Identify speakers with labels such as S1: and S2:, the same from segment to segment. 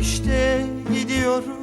S1: İşte gidiyorum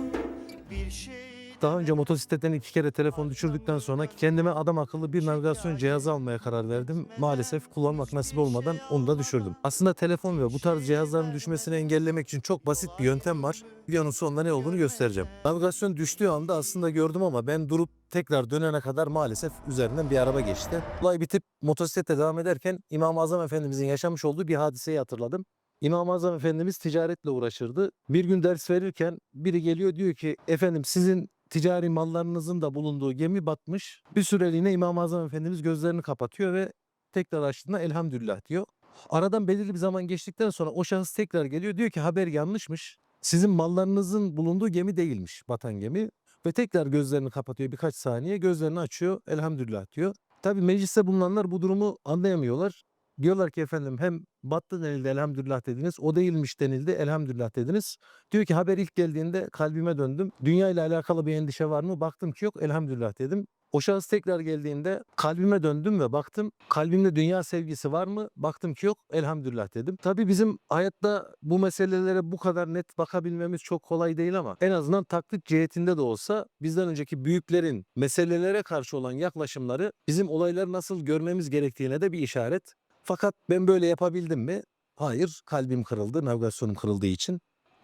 S1: bir şey
S2: Daha önce motosikletten iki kere telefon düşürdükten sonra kendime adam akıllı bir navigasyon cihazı almaya karar verdim. Maalesef kullanmak nasip olmadan onu da düşürdüm. Aslında telefon ve bu tarz cihazların düşmesini engellemek için çok basit bir yöntem var. Videonun sonunda ne olduğunu göstereceğim. Navigasyon düştüğü anda aslında gördüm ama ben durup tekrar dönene kadar maalesef üzerinden bir araba geçti. Olay bitip motosiklete devam ederken İmam-ı Azam Efendimizin yaşamış olduğu bir hadiseyi hatırladım. İmam-ı Azam Efendimiz ticaretle uğraşırdı. Bir gün ders verirken biri geliyor diyor ki efendim sizin ticari mallarınızın da bulunduğu gemi batmış. Bir süreliğine İmam-ı Azam Efendimiz gözlerini kapatıyor ve tekrar açtığında elhamdülillah diyor. Aradan belirli bir zaman geçtikten sonra o şahıs tekrar geliyor diyor ki haber yanlışmış. Sizin mallarınızın bulunduğu gemi değilmiş batan gemi. Ve tekrar gözlerini kapatıyor birkaç saniye gözlerini açıyor elhamdülillah diyor. Tabi mecliste bulunanlar bu durumu anlayamıyorlar. Diyorlar ki efendim hem battı denildi elhamdülillah dediniz. O değilmiş denildi elhamdülillah dediniz. Diyor ki haber ilk geldiğinde kalbime döndüm. Dünya ile alakalı bir endişe var mı? Baktım ki yok elhamdülillah dedim. O şahıs tekrar geldiğinde kalbime döndüm ve baktım kalbimde dünya sevgisi var mı? Baktım ki yok elhamdülillah dedim. Tabii bizim hayatta bu meselelere bu kadar net bakabilmemiz çok kolay değil ama en azından taklit cihetinde de olsa bizden önceki büyüklerin meselelere karşı olan yaklaşımları bizim olayları nasıl görmemiz gerektiğine de bir işaret. Fakat ben böyle yapabildim mi? Hayır, kalbim kırıldı, navigasyonum kırıldığı için.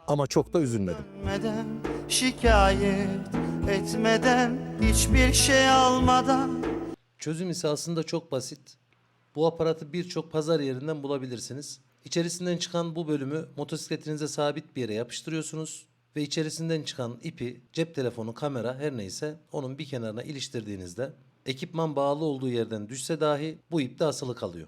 S2: Ama çok da üzülmedim.
S1: dönmeden Şikayet etmeden Hiçbir şey almadan
S3: Çözüm ise aslında çok basit. Bu aparatı birçok pazar yerinden bulabilirsiniz. İçerisinden çıkan bu bölümü motosikletinize sabit bir yere yapıştırıyorsunuz ve içerisinden çıkan ipi, cep telefonu, kamera her neyse onun bir kenarına iliştirdiğinizde ekipman bağlı olduğu yerden düşse dahi bu ip de asılı kalıyor.